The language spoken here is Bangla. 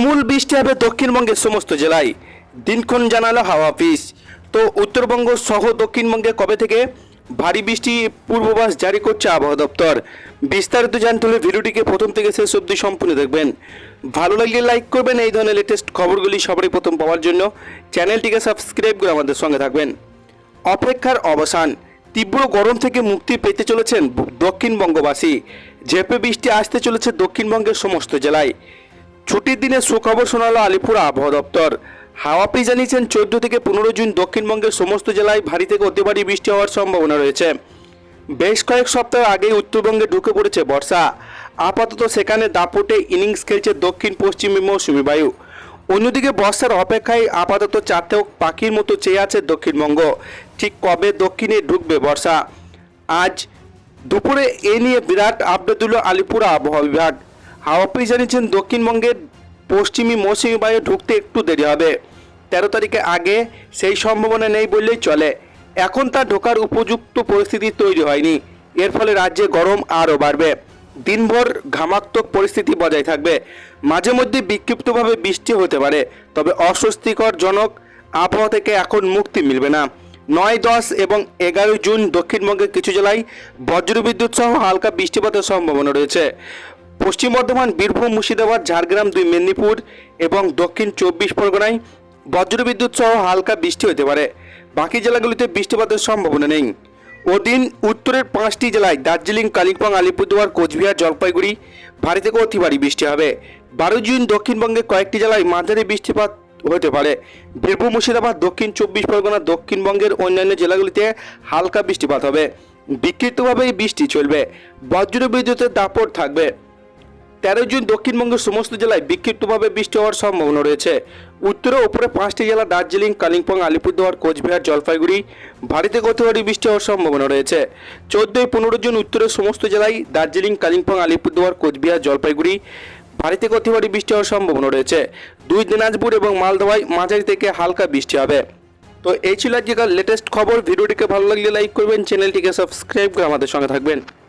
তুমুল বৃষ্টি হবে দক্ষিণবঙ্গের সমস্ত জেলায়। দিনক্ষণ জানালো হাওয়া অফিস তো উত্তরবঙ্গ সহ দক্ষিণবঙ্গে কবে থেকে ভারী বৃষ্টি পূর্বাভাস জারি করছে আবহাওয়া দপ্তর? বিস্তারিত জানতে হলে ভিডিওটিকে প্রথম থেকে শেষ অবধি সম্পূর্ণ দেখবেন। ভালো লাগলে লাইক করবেন, এই ধরনের লেটেস্ট খবরগুলি সবারই প্রথম পাওয়ার জন্য চ্যানেলটিকে সাবস্ক্রাইব করে আমাদের সঙ্গে থাকবেন। অপেক্ষার অবসান। তীব্র গরম থেকে মুক্তি পেতে চলেছেন দক্ষিণবঙ্গবাসী। ঝেপে বৃষ্টি আসতে চলেছে দক্ষিণবঙ্গের সমস্ত জেলায়। ছুটির দিনে সুখবর শোনালো আলিপুর আবহাওয়া দপ্তর। হাওয়াপি জানিয়েছেন, চোদ্দ থেকে পনেরো জুন দক্ষিণবঙ্গের সমস্ত জেলায় ভারী থেকে অতি ভারী বৃষ্টি হওয়ার সম্ভাবনা রয়েছে। বেশ কয়েক সপ্তাহ আগেই উত্তরবঙ্গে ঢুকে পড়েছে বর্ষা। আপাতত সেখানে দাপটে ইনিংস খেলছে দক্ষিণ পশ্চিমী মৌসুমী বায়ু। অন্যদিকে বর্ষার অপেক্ষায় আপাতত চারটে পাখির মতো চেয়ে আছে দক্ষিণবঙ্গ। ঠিক কবে দক্ষিণে ঢুকবে বর্ষা? আজ দুপুরে এ নিয়ে বিরাট আপডেট দিল আলিপুর আবহাওয়া বিভাগ। হাওয়া অফিস জানিয়েছেন দক্ষিণবঙ্গের পশ্চিমী মৌসুমী বায়ু ঢুকতে একটু দেরি হবে। তেরো তারিখে আগে সেই সম্ভাবনা নেই বললেই চলে। এখন তা ঢোকার উপযুক্ত পরিস্থিতি তৈরি হয়নি। এর ফলে রাজ্যে গরম আরও বাড়বে। দিনভর ঘামাত্মক পরিস্থিতি বজায় থাকবে। মাঝে মধ্যে বিক্ষিপ্তভাবে বৃষ্টি হতে পারে, তবে অস্বস্তিকর জনক আবহাওয়া থেকে এখন মুক্তি মিলবে না। নয়, দশ এবং এগারোই জুন দক্ষিণবঙ্গের কিছু জেলায় বজ্রবিদ্যুৎ সহ হালকা বৃষ্টিপাতের সম্ভাবনা রয়েছে। পশ্চিম বর্ধমান, বীরভূম, মুর্শিদাবাদ, ঝাড়গ্রাম দুই মেদিনীপুর এবং দক্ষিণ চব্বিশ পরগনায় বজ্রবিদ্যুৎ সহ হালকা বৃষ্টি হতে পারে। বাকি জেলাগুলিতে বৃষ্টিপাতের সম্ভাবনা নেই। ওদিন উত্তরের পাঁচটি জেলায় দার্জিলিং, কালিম্পং, আলিপুরদুয়ার, কোচবিহার, জলপাইগুড়ি ভারী থেকে অতি ভারী বৃষ্টি হবে। বারো জুন দক্ষিণবঙ্গের কয়েকটি জেলায় মাঝারি বৃষ্টিপাত হতে পারে। বীরভূম, মুর্শিদাবাদ, দক্ষিণ চব্বিশ পরগনা, দক্ষিণবঙ্গের অন্যান্য জেলাগুলিতে হালকা বৃষ্টিপাত হবে। বিক্ষিপ্তভাবে বৃষ্টি চলবে। বজ্র বিদ্যুতের দাপট থাকবে। তেরো জুন দক্ষিণবঙ্গের সমস্ত জেলায় বিক্ষিপ্তভাবে বৃষ্টি হওয়ার সম্ভাবনা রয়েছে। উত্তরে উপরে পাঁচটি জেলা দার্জিলিং, কালিম্পং, আলিপুরদুয়ার, কোচবিহার, জলপাইগুড়ি ভারীতে ভারী বৃষ্টি হওয়ার সম্ভাবনা রয়েছে। চোদ্দোই পনেরো জুন উত্তরের সমস্ত জেলায় দার্জিলিং, কালিম্পং, আলিপুরদুয়ার, কোচবিহার, জলপাইগুড়ি ভারীতে ভারী বৃষ্টি হওয়ার সম্ভাবনা রয়েছে। দুই দিনাজপুর এবং মালদহায় মাঝারি থেকে হালকা বৃষ্টি হবে। তো এই ছিল আজকের লেটেস্ট খবর। ভিডিওটিকে ভালো লাগলে লাইক করবেন, চ্যানেলটিকে সাবস্ক্রাইব করে আমাদের সঙ্গে থাকবেন।